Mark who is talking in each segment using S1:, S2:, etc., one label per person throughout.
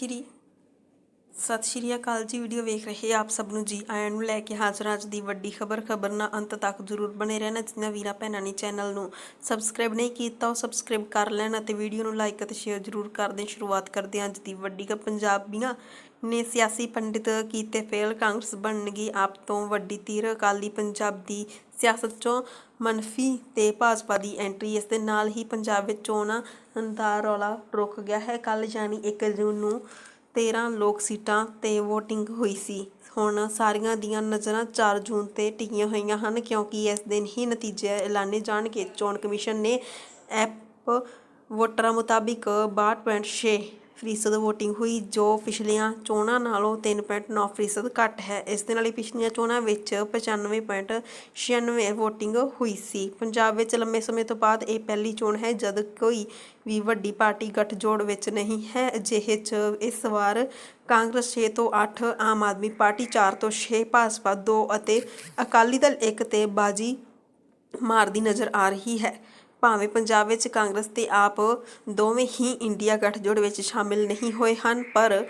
S1: ਸ਼੍ਰੀ ਸਤਿ ਸ਼੍ਰੀ ਅਕਾਲ ਜੀ, ਵੀਡੀਓ ਵੇਖ ਰਹੇ ਆਪ ਸਭ ਨੂੰ ਜੀ। ਆਇਆਂ ਨੂੰ ਲੈ ਕੇ ਹਾਜ਼ਰ ਹਾਂ ਅੱਜ ਦੀ ਵੱਡੀ ਖਬਰ ਖਬਰ ਨਾਲ ਅੰਤ ਤੱਕ ਜ਼ਰੂਰ ਬਣੇ ਰਹਿਣਾ ਜਿਨ੍ਹਾਂ ਵੀਰਾਂ ਭੈਣਾਂ ਨੇ ਚੈਨਲ ਨੂੰ ਸਬਸਕ੍ਰਾਈਬ ਨਹੀਂ ਕੀਤਾ, ਉਹ ਸਬਸਕ੍ਰਾਈਬ ਕਰ ਲੈਣ ਅਤੇ ਵੀਡੀਓ ਨੂੰ ਲਾਈਕ ਅਤੇ ਸ਼ੇਅਰ ਜ਼ਰੂਰ ਕਰ ਦੇਣ। ਸ਼ੁਰੂਆਤ ਕਰਦੇ ਹਾਂ ਅੱਜ ਦੀ ਵੱਡੀ ਖਬਰ। ਪੰਜਾਬੀਆਂ ਨੇ ਸਿਆਸੀ ਪੰਡਿਤ ਕੀਤੇ ਫੇਲ ਕਾਂਗਰਸ ਬਣਨਗੀ ਆਪ ਤੋਂ ਵੱਡੀ ਤੀਰ ਅਕਾਲੀ ਪੰਜਾਬ ਦੀ ਸਿਆਸਤ ਚੋਂ ਮਨਫੀ ਤੇ ਭਾਜਪਾ ਦੀ ਐਂਟਰੀ ਇਸ ਦੇ ਨਾਲ ਹੀ ਪੰਜਾਬ ਵਿੱਚ ਚੋਣਾਂ ਦਾ ਰੌਲਾ ਰੁਕ ਗਿਆ ਹੈ। ਕੱਲ ਯਾਨੀ 1 ਜੂਨ ਨੂੰ 13 ਲੋਕ ਸੀਟਾਂ ਤੇ VOTING ਹੋਈ ਸੀ। ਹੁਣ ਸਾਰੀਆਂ ਦੀਆਂ ਨਜ਼ਰਾਂ 4 ਜੂਨ ਤੇ ਟਿਕੀਆਂ ਹੋਈਆਂ ਹਨ, ਕਿਉਂਕਿ ਇਸ ਦਿਨ ਹੀ ਨਤੀਜੇ ਐਲਾਨੇ ਜਾਣਗੇ। ਚੋਣ ਕਮਿਸ਼ਨ ਨੇ ਐਪ ਵੋਟਰਾਂ ਮੁਤਾਬਿਕ 62.6 ਫੀਸਦ VOTING ਹੋਈ, ਜੋ ਪਿਛਲੀਆਂ ਚੋਣਾਂ ਨਾਲੋਂ 3.9 ਫੀਸਦ ਘੱਟ ਹੈ। ਇਸ ਦੇ ਨਾਲ ਹੀ ਪਿਛਲੀਆਂ ਚੋਣਾਂ ਵਿੱਚ 95.96 VOTING ਹੋਈ ਸੀ। ਪੰਜਾਬ ਵਿੱਚ ਲੰਮੇ ਸਮੇਂ ਤੋਂ ਬਾਅਦ ਇਹ ਪਹਿਲੀ ਚੋਣ ਹੈ, ਜਦ ਕੋਈ ਵੀ ਵੱਡੀ ਪਾਰਟੀ ਗੱਠਜੋੜ ਵਿੱਚ ਨਹੀਂ ਹੈ। ਅਜਿਹੇ 'ਚ ਇਸ ਵਾਰ ਕਾਂਗਰਸ 6 ਤੋਂ 8 ਆਮ ਆਦਮੀ ਪਾਰਟੀ 4 ਤੋਂ 6 ਭਾਜਪਾ 2 ਅਤੇ ਅਕਾਲੀ ਦਲ 1 ਤੇ ਬਾਜੀ ਮਾਰਦੀ ਨਜ਼ਰ ਆ ਰਹੀ ਹੈ। ਭਾਵੇਂ ਪੰਜਾਬ ਵਿੱਚ ਕਾਂਗਰਸ ਤੇ ਆਪ ਦੋਵੇਂ ਹੀ ਇੰਡੀਆ ਗੱਠਜੋੜ ਵਿੱਚ ਸ਼ਾਮਿਲ ਨਹੀਂ ਹੋਏ ਹਨ, ਪਰ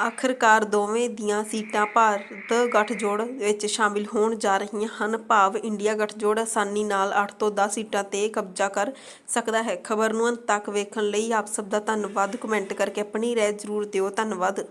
S1: ਆਖਰਕਾਰ ਦੋਵੇਂ ਦੀਆਂ ਸੀਟਾਂ ਭਾਰਤ ਗੱਠਜੋੜ ਵਿੱਚ ਸ਼ਾਮਿਲ ਹੋਣ ਜਾ ਰਹੀਆਂ ਹਨ। ਭਾਵ ਇੰਡੀਆ ਗੱਠਜੋੜ ਆਸਾਨੀ ਨਾਲ 8 ਤੋਂ 10 ਸੀਟਾਂ ਤੇ ਕਬਜ਼ਾ ਕਰ ਸਕਦਾ ਹੈ। ਖਬਰ ਨੂੰ ਅੰਤ ਤੱਕ ਵੇਖਣ ਲਈ ਆਪ ਸਭ ਦਾ ਧੰਨਵਾਦ। ਕਮੈਂਟ ਕਰਕੇ ਆਪਣੀ ਰਾਏ ਜ਼ਰੂਰ ਦਿਓ। ਧੰਨਵਾਦ।